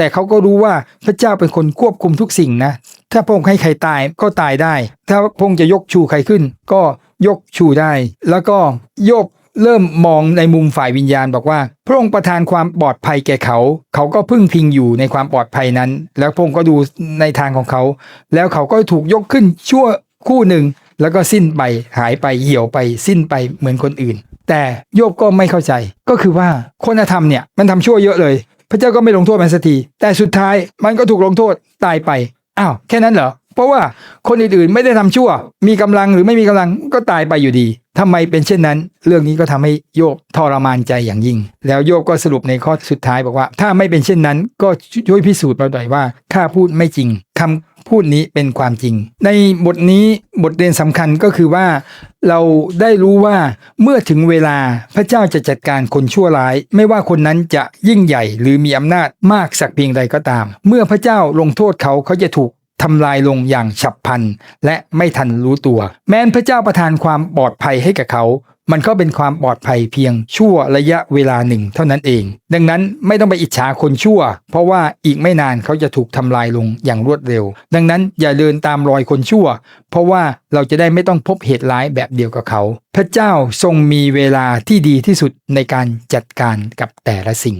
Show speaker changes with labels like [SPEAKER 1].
[SPEAKER 1] แต่เขาก็รู้ว่าพระเจ้าเป็นคนควบคุมทุกสิ่งนะ ถ้าพระองค์ให้ใครตายก็ตายได้ ถ้าพระองค์จะยกชูใครขึ้น ก็ยกชูได้ แล้วก็โยบเริ่มมองในมุมฝ่ายวิญญาณบอกว่า พระองค์ประทานความปลอดภัยแก่เขา เขาก็พึ่งพิงอยู่ในความปลอดภัยนั้น แล้วพระองค์ก็ดูในทางของเขา แล้วเขาก็ถูกยกขึ้นชั่วคู่หนึ่ง แล้วก็สิ้นไปหายไปเหี่ยวไปสิ้นไปเหมือนคนอื่น แต่โยบก็ไม่เข้าใจก็คือว่าคนธรรมเนี่ยมันทำชั่วเยอะเลย พระเจ้าก็ไม่ลงโทษมันสักทีแต่สุดท้ายมันก็ถูกลงโทษตายไปอ้าวแค่นั้นเหรอเพราะว่าคนอื่นๆไม่ได้ทำชั่ว มีกำลังหรือไม่มีกำลังก็ตายไปอยู่ดีทำไมเป็นเช่นนั้น เรื่องนี้ก็ทำให้โยบทรมานใจอย่างยิ่ง แล้วโยบก็สรุปในข้อสุดท้ายบอกว่า ถ้าไม่เป็นเช่นนั้น ก็ช่วยพิสูจน์มาหน่อยว่าข้าพูดไม่จริงคำพูดนี้เป็นความจริง ในบทนี้บทเรียนสำคัญก็คือว่า เราได้รู้ว่าเมื่อถึงเวลาพระเจ้าจะจัดการคนชั่วร้าย ไม่ว่าคนนั้นจะยิ่งใหญ่หรือมีอำนาจมากสักเพียงใดก็ตาม เมื่อพระเจ้าลงโทษเขาเขาจะถูกทำลายลงอย่างฉับพลัน และไม่ทันรู้ตัว แม้นพระเจ้าประทานความปลอดภัยให้กับเขา มันก็เป็นความปลอดภัยเพียงชั่วระยะเวลาหนึ่งเท่านั้นเอง ดังนั้นไม่ต้องไปอิจฉาคนชั่ว เพราะว่าอีกไม่นานเขาจะถูกทำลายลงอย่างรวดเร็ว ดังนั้นอย่าเดินตามรอยคนชั่ว เพราะว่าเราจะได้ไม่ต้องพบเหตุร้ายแบบเดียวกับเขา พระเจ้าทรงมีเวลาที่ดีที่สุดในการจัดการกับแต่ละสิ่ง